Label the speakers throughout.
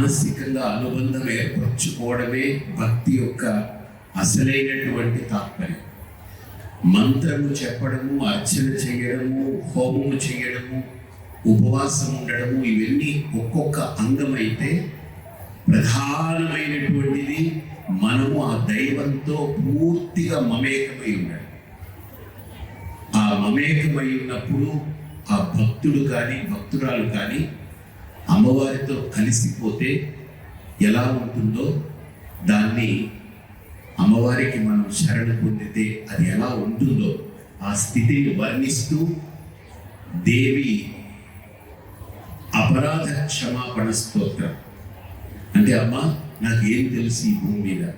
Speaker 1: మానసికంగా అనుబంధం ఏర్పరచుకోవడమే భక్తి యొక్క అసలైనటువంటి తాత్పర్యం. మంత్రము చెప్పడము అర్చన చేయడము హోమము చేయడము ఉపవాసం ఉండడము ఇవన్నీ ఒక్కొక్క అంగమైతే ప్రధానమైనటువంటిది మనము ఆ దైవంతో పూర్తిగా మమేకమై ఉండాలి. ఆ మమేకమై ఉన్నప్పుడు ఆ భక్తుడు కానీ భక్తురాలు కానీ అమ్మవారితో కలిసిపోతే ఎలా ఉంటుందో దాన్ని అమ్మవారికి మనం శరణ పొందితే అది ఎలా ఉంటుందో ఆ స్థితిని వర్ణిస్తూ దేవి అపరాధ క్షమాపణ స్తోత్రం. అంటే అమ్మ నాకేం తెలుసు ఈ భూమి మీద?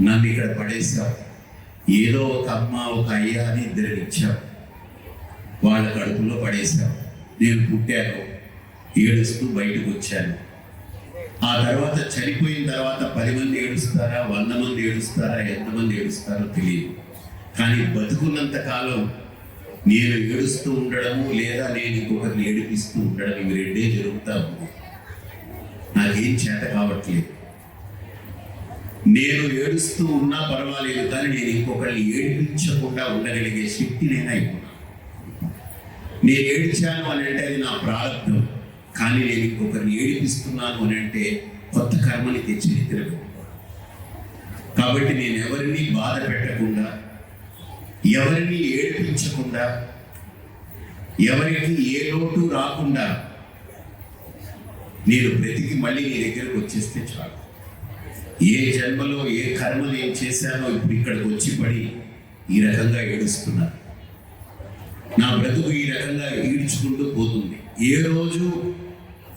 Speaker 1: నన్ను ఇక్కడ పడేసావు ఏదో ఒక అమ్మ ఒక అయ్య అని ఇద్దరిని ఇచ్చావు. వాళ్ళ కడుపులో పడేశావు. నేను పుట్టాను. ఏడుస్తూ బయటకు వచ్చాను. ఆ తర్వాత చనిపోయిన తర్వాత పది మంది ఏడుస్తారా వంద మంది ఏడుస్తారా ఎంతమంది ఏడుస్తారో తెలియదు. కానీ బతుకున్నంత కాలం నేను ఏడుస్తూ ఉండడము లేదా నేను ఇంకొకరిని ఏడిపిస్తూ ఉండడం ఇవి రెండే జరుగుతా ఉంది. నాకేం చేత కావట్లేదు. నేను ఏడుస్తూ ఉన్నా పర్వాలేదు కానీ నేను ఇంకొకరిని ఏడిపించకుండా ఉండగలిగే శక్తి నేను అయిపోయినా నేను ఏడ్చాను అని అంటే అది నా ప్రారంభం. కానీ నేను ఇంకొకరిని ఏడిపిస్తున్నాను అని అంటే కొత్త కర్మని తెచ్చి నెత్తిన కాబట్టి నేను ఎవరిని బాధ పెట్టకుండా ఎవరిని ఏడిపించకుండా ఎవరికి ఏ లోటు రాకుండా నేను బ్రతికి మళ్ళీ నీ దగ్గరకు వచ్చేస్తే చాలు. ఏ జన్మలో ఏ కర్మలు ఏం చేశానో ఇప్పుడు ఇక్కడికి వచ్చి పడి ఈ రకంగా ఏడుస్తున్నా. నా బ్రతుకు ఈ రకంగా ఈడ్చుకుంటూ పోతుంది. ఏ రోజు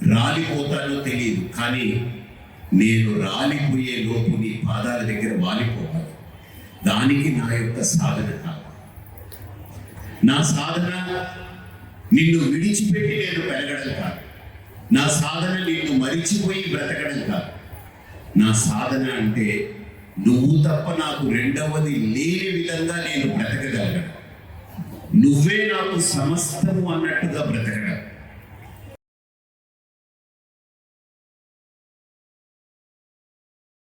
Speaker 1: రాలిపోతానో తెలియదు కానీ నేను రాలిపోయే లోపు నీ పాదాల దగ్గర వాలిపోవాలి. దానికి నా యొక్క సాధన కావాలి. నా సాధన నిన్ను విడిచిపెట్టి నేను పెరగడం కాదు. నా సాధన నిన్ను మరిచిపోయి బ్రతకడం కాదు. నా సాధన అంటే నువ్వు తప్ప నాకు రెండవది లేని విధంగా నేను బ్రతకగలను. నువ్వే నాకు సమస్తము అన్నట్టుగా బ్రతకడం